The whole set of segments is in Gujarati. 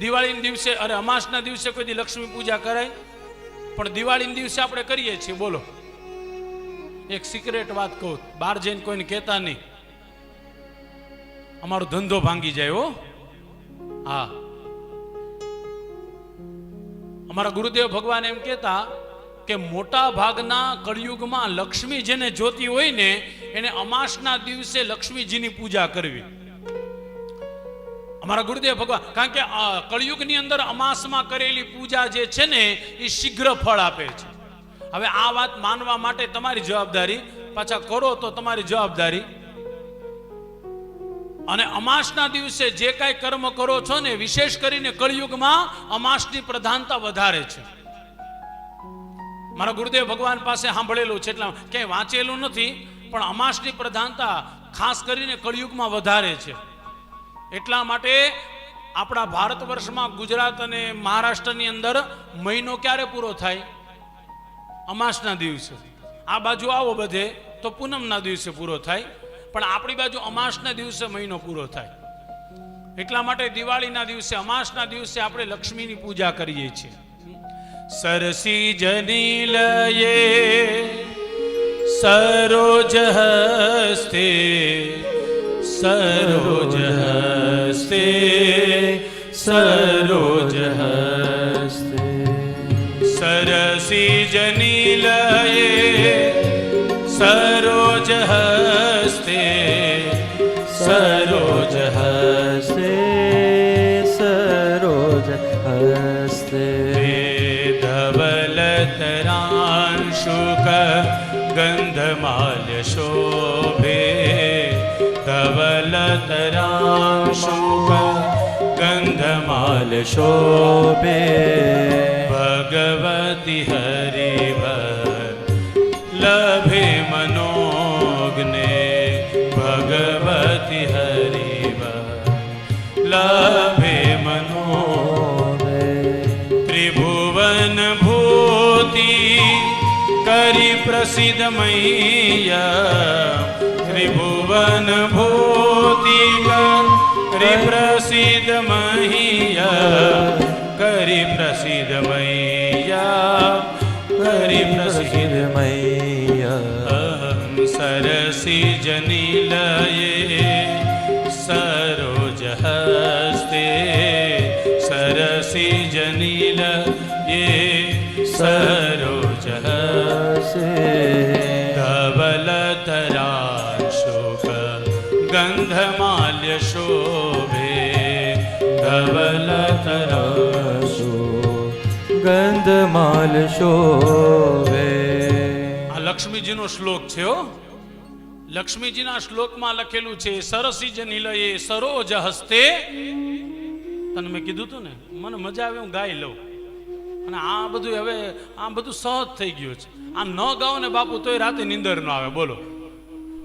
દિવાળીના દિવસે, અરે અમાસના દિવસે કોઈ લક્ષ્મી પૂજા કરાય પણ દિવાળીના દિવસે આપણે કરીએ છીએ, બોલો. એક સિક્રેટ વાત કહું, બહાર જઈને કોઈને કહેતા નહીં. અમારો ધંધો ભાંગી જાય, હો. હા. અમારા ગુરુદેવ ભગવાન એમ કહેતા કે મોટા ભાગના કળિયુગમાં લક્ષ્મી જેને જોતી હોય ને, એને અમાસના દિવસે લક્ષ્મીજીની પૂજા કરવી. અમારા ગુરુદેવ ભગવાન, કારણ કે કળિયુગની અંદર અમાસમાં કરેલી પૂજા જે છે ને, એ શીઘ્ર ફળ આપે છે. હવે આ વાત માનવા માટે તમારી જવાબદારી, પાછા કરો તો તમારી જવાબદારી. અને અમાસના દિવસે જે કાંઈ કર્મ કરો છો ને, વિશેષ કરીને કળિયુગમાં અમાસની પ્રધાનતા વધારે છે. મારા ગુરુદેવ ભગવાન પાસે સાંભળેલું છે, એટલે ક્યાંય વાંચેલું નથી, પણ અમાસની પ્રધાનતા ખાસ કરીને કળિયુગમાં વધારે છે. એટલા માટે આપણા ભારત વર્ષમાં ગુજરાત અને મહારાષ્ટ્રની અંદર મહિનો ક્યારે પૂરો થાય? અમાસના દિવસે. આ બાજુ આવો બધે, તો પૂનમના દિવસે પૂરો થાય. પણ આપણી બાજુ અમાસના દિવસે મહિનો પૂરો થાય. એટલા માટે દિવાળીના દિવસે, અમાસના દિવસે આપણે લક્ષ્મીની પૂજા કરીએ છીએ. સરસી જનીલયે સરોજ હસ્તે સરોજ હસ્તે. સરોજ હસ્તે સરસી જનીલયે સરોજ હસ્તે સરોજ હસ્તે સરોજ હસ્તે ધવલતરાંશુક ગંધમાલ્ય શોભે ધવલતરાંશુક ગંધમાલ શોભે ભગવતી હરિભર લભે मनोग्ने ભગવતી હરિભર લભે મનો ત્રિભુવન ભૂતિ કરી પ્રસિદ્ધ મૈયા ત્રિભુવન ભૂતિ કરી પ્રસિદ્ધ મૈયા કરી પ્રસિદ્ધ મૈયા કરી પ્રસિદ્ધ મૈયા સરસી જનિલયે સરોજ હસ્તે સરસી જનિલયે સરોજ ગંધમાલ્ય શોભે ધવલતરા શો ગંધમાલ શોભે આ લક્ષ્મીજીનો શ્લોક છે હો. લક્ષ્મીજીના શ્લોકમાં લખેલું છે સરસી જ નિલયે સરોજ હસ્તે. તને મેં કીધું તું ને મને મજા આવે હું ગાઈ લઉં. અને આ બધું હવે આ બધું સહજ થઈ ગયું છે. આ ન ગાઓ ને બાપુ તોય રાતે નીંદર ન આવે બોલો.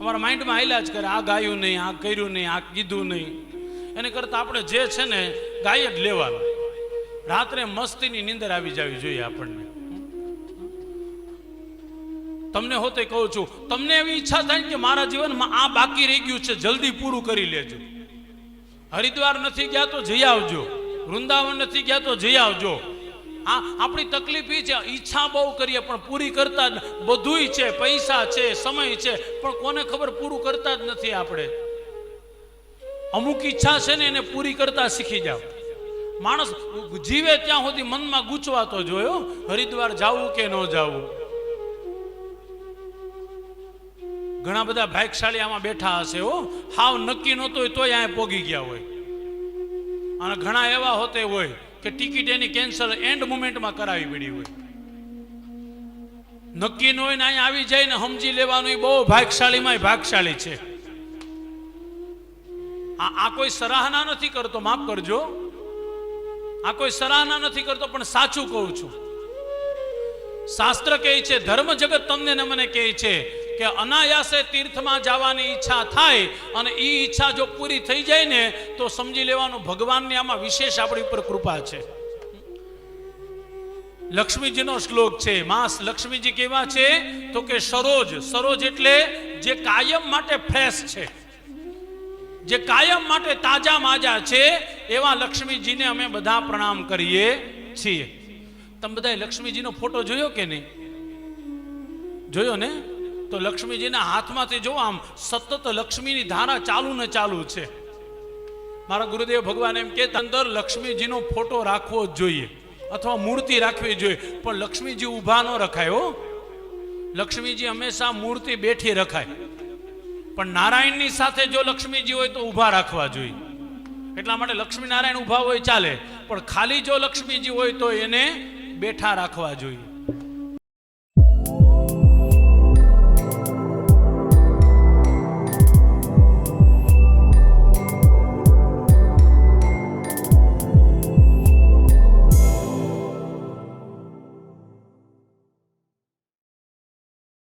અમારા માઇન્ડમાં હાલ્યા જ કરે, આ ગાયું નહીં, આ કર્યું નહીં, આ કીધું નહીં. એને કરતાં આપણે જે છે ને, ગાય જ લેવાનું. રાત્રે મસ્તીની નીંદર આવી જવી જોઈએ આપણને. તમને હોતે કહું છું, તમને એવી ઈચ્છા થાય કે મારા જીવનમાં આ બાકી રહી ગયું છે, જલ્દી પૂરું કરી લેજો. હરિદ્વાર નથી ગયા તો જઈ આવજો. વૃંદાવન નથી ગયા તો જઈ આવજો. આ આપણી તકલીફ એ છે, ઈચ્છા બહુ કરીએ, પણ પૂરી કરતા જ બધુંય છે, પૈસા છે, સમય છે, પણ કોને ખબર પૂરું કરતા જ નથી આપણે. અમુક ઈચ્છા છે ને એને પૂરી કરતા શીખી જાવ માણસ જીવે ત્યાં સુધી મનમાં ગૂંચવાતો જોયો હરિદ્વાર જાવું કે ન જાવું. ઘણા બધા ભાગશાળી આમાં બેઠા હશે હો, હાવ નક્કી નહોતું તોય અહીંયા પોગી ગયા હોય. અને ઘણા એવા હોતે હોય કે ટિકિટ એની કેન્સલ એન્ડ મુમેન્ટમાં કરાવી પડી હોય. નક્કી ન હોય ને અહીંયા આવી જાય ને સમજી લેવાનું એ બહુ ભાગશાળીમાં ભાગશાળી છે. આ કોઈ સરાહના નથી કરતો, માફ કરજો. આ કોઈ સરાહના નથી કરતો, પણ સાચું કહું છું. શાસ્ત્ર કહે છે, ધર્મ જગત તમને ને મને કહે છે કે અનાયાસે તીર્થમાં જવાની ઈચ્છા થાય અને એ ઈચ્છા જો પૂરી થઈ જાય ને, તો સમજી લેવાનું ભગવાનની આમાં વિશેષ આપણી ઉપર કૃપા છે. લક્ષ્મીજીનો શ્લોક છે, માસ લક્ષ્મીજી કેવા છે? તો કે સરોજ સરોજ એટલે જે કાયમ માટે ફ્રેશ છે. જે કાયમ માટે તાજા માજા છે, એવા લક્ષ્મીજીને અમે બધા પ્રણામ કરીએ છીએ. તમે બધાએ લક્ષ્મીજીનો ફોટો જોયો કે નહીં? જોયો ને? તો લક્ષ્મીજીના હાથમાંથી જો આમ સતત લક્ષ્મીની ધારા ચાલુ ને ચાલુ છે. મારા ગુરુદેવ ભગવાન એમ કે અંદર લક્ષ્મીજીનો ફોટો રાખવો જ જોઈએ અથવા મૂર્તિ રાખવી જોઈએ. પણ લક્ષ્મીજી ઊભા ન રખાય હો. લક્ષ્મીજી હંમેશા મૂર્તિ બેઠી રખાય. પણ નારાયણની સાથે જો લક્ષ્મીજી હોય તો ઊભા રાખવા જોઈએ. એટલા માટે લક્ષ્મી નારાયણ ઊભા હોય ચાલે, પણ ખાલી જો લક્ષ્મીજી હોય તો એને બેઠા રાખવા જોઈએ.